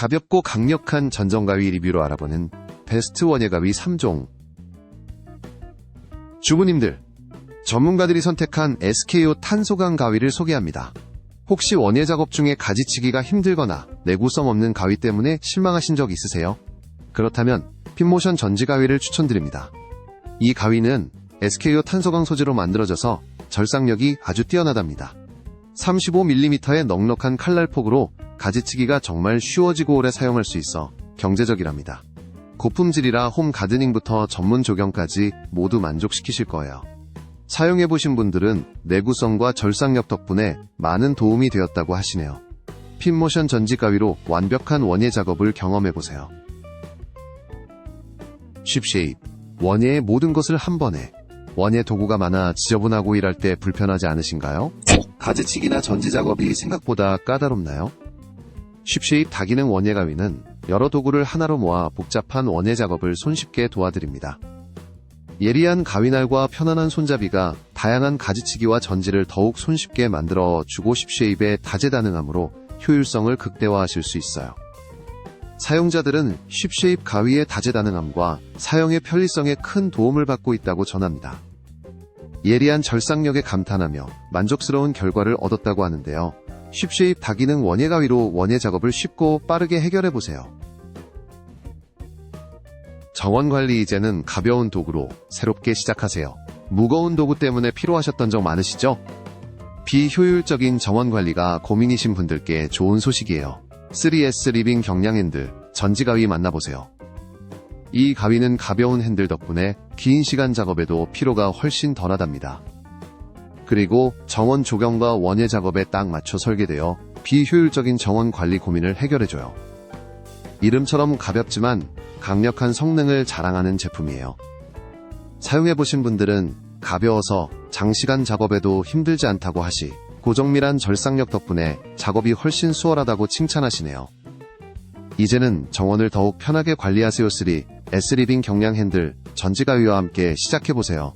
가볍고 강력한 전정가위 리뷰로 알아보는 베스트 원예가위 3종. 주부님들, 전문가들이 선택한 SKO 탄소강 가위를 소개합니다. 혹시 원예 작업 중에 가지치기가 힘들거나 내구성 없는 가위 때문에 실망하신 적 있으세요? 그렇다면 핀모션 전지 가위를 추천드립니다. 이 가위는 SKO 탄소강 소재로 만들어져서 절삭력이 아주 뛰어나답니다. 35mm의 넉넉한 칼날폭으로 가지치기가 정말 쉬워지고 오래 사용할 수 있어 경제적이랍니다. 고품질이라 홈 가드닝부터 전문 조경까지 모두 만족시키실 거예요. 사용해보신 분들은 내구성과 절삭력 덕분에 많은 도움이 되었다고 하시네요. 핀모션 전지 가위로 완벽한 원예 작업을 경험해보세요. 쉽쉐입 원예의 모든 것을 한 번에 원예 도구가 많아 지저분하고 일할 때 불편하지 않으신가요? 가지치기나 전지 작업이 생각보다 까다롭나요? 쉽쉐입 다기능 원예 가위는 여러 도구를 하나로 모아 복잡한 원예 작업을 손쉽게 도와드립니다. 예리한 가위날과 편안한 손잡이가 다양한 가지치기와 전지를 더욱 손쉽게 만들어 주고 쉽쉐입의 다재다능함으로 효율성을 극대화하실 수 있어요. 사용자들은 쉽쉐입 가위의 다재다능함과 사용의 편리성에 큰 도움을 받고 있다고 전합니다. 예리한 절삭력에 감탄하며 만족스러운 결과를 얻었다고 하는데요. 쉽쉐입 다기능 원예 가위로 원예 작업을 쉽고 빠르게 해결해 보세요. 정원 관리 이제는 가벼운 도구로 새롭게 시작하세요. 무거운 도구 때문에 피로하셨던 적 많으시죠? 비효율적인 정원 관리가 고민이신 분들께 좋은 소식이에요. 3S 리빙 경량 핸들 전지 가위 만나보세요. 이 가위는 가벼운 핸들 덕분에 긴 시간 작업에도 피로가 훨씬 덜하답니다. 그리고 정원 조경과 원예 작업에 딱 맞춰 설계되어 비효율적인 정원 관리 고민을 해결해줘요. 이름처럼 가볍지만 강력한 성능을 자랑하는 제품이에요. 사용해보신 분들은 가벼워서 장시간 작업에도 힘들지 않다고 하시, 고정밀한 절삭력 덕분에 작업이 훨씬 수월하다고 칭찬하시네요. 이제는 정원을 더욱 편하게 관리하세요 3 S리빙 경량 핸들 전지가위와 함께 시작해보세요.